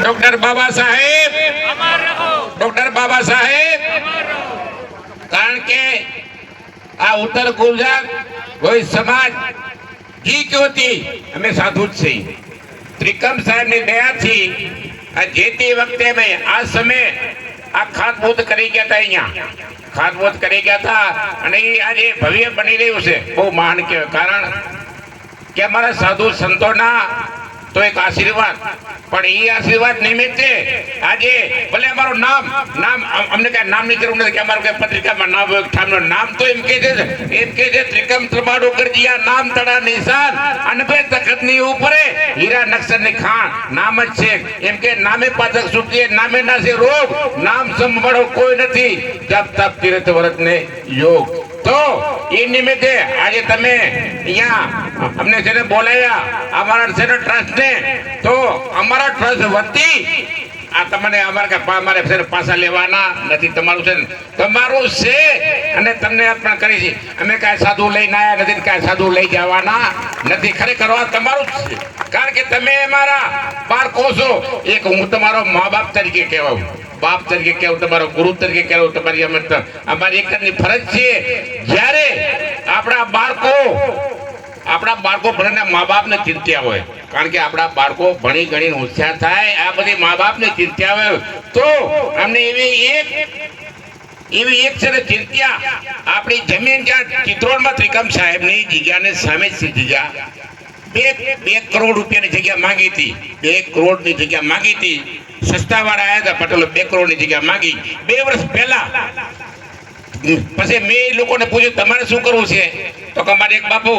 Doctor Baba Saheb. Doctor Baba Saheb. કારણ કે આ ઉત્તર ગુજરાત કોઈ સમાજ જી ક્યોથી અમે સાધુ જ છીએ. ત્રિકમ સાહેબની દયાથી આ જે તે વખતે અમે આ સમયે આ ખાતમુહૂર્ત કરી ગયા હતા અહીંયા. ખાતમુહૂર્ત કરી ગયા હતા અને એ આજે ભવ્ય બની રહ્યું છે. બહુ મહાન કહેવાય. કારણ કે અમારા સાધુ સંતોના તો એક આશીર્વાદ. પણ એ આશીર્વાદ નિમિત્તે આજે ભલે અમારું નામ નામ અમને કઈ નામની જરૂર નથી કે અમારું કઈ પત્રિકામાં નામ હોય, ઠામનું નામ તો એમ કે છે એમ કે છે, ત્રિકમ ત્રબાડો કરજી, આ નામ તડા નિશાન. અનભે તખતની ઉપરે હીરા નક્ષરની ખાણ. નામ જ છે એમ. કે નામે પાતક સુખીએ નામે નાસે રોગ. નામ સંભાળો કોઈ નથી. જપ તપ તીર્થ વ્રત ને યોગ. તો, એ નિમિત્તે આજે તમે અહીંયા અમને છે ને બોલાયા અમારા છે ટ્રસ્ટ ને તો અમારા ટ્રસ્ટ વતી આ તમને અમારે અમારે છે પાછા લેવાના નથી તમારું છે તમારું છે અને તમને અર્પણ કરી છે. અમે કાંઈ સાધુ લઈને આવ્યા નથી કાંઈ સાધુ લઈ જવાના નથી. ખરેખર આ તમારું જ છે. કારણ કે તમે અમારા બાળકો છો. એક હું તમારો મા બાપ તરીકે કહેવાઉં. બાપ તરીકે કહેવું, તમારો ગુરુ તરીકે કહેવું, તમારી અમે અમારી એક જ ફરજ છે જ્યારે આપણા બાળકો આપણા બાળકો ભણીને મા બાપને ચિંત્યા હોય, કારણ કે આપણા બાળકો ભણી ગણીને હોશિયાર થાય, આ બધી મા બાપને ચિંત્યા હોય, તો અમને એવી એક એવી એક છે ને ચિંત્યા. આપણી જમીન જ્યાં ચિત્રોડમાં ત્રિકમ સાહેબની જગ્યાને સામે જગ્યા બે બે કરોડ રૂપિયાની જગ્યા માંગી હતી. બે કરોડની જગ્યા માંગી હતી. સસ્તા વાળા આવ્યા હતા, પટેલો બે કરોડની જગ્યા માંગી. બે વર્ષ પહેલા પછી મેં એ લોકોને પૂછ્યું, તમારે શું કરવું છે? તો કે મારે એક બાપુ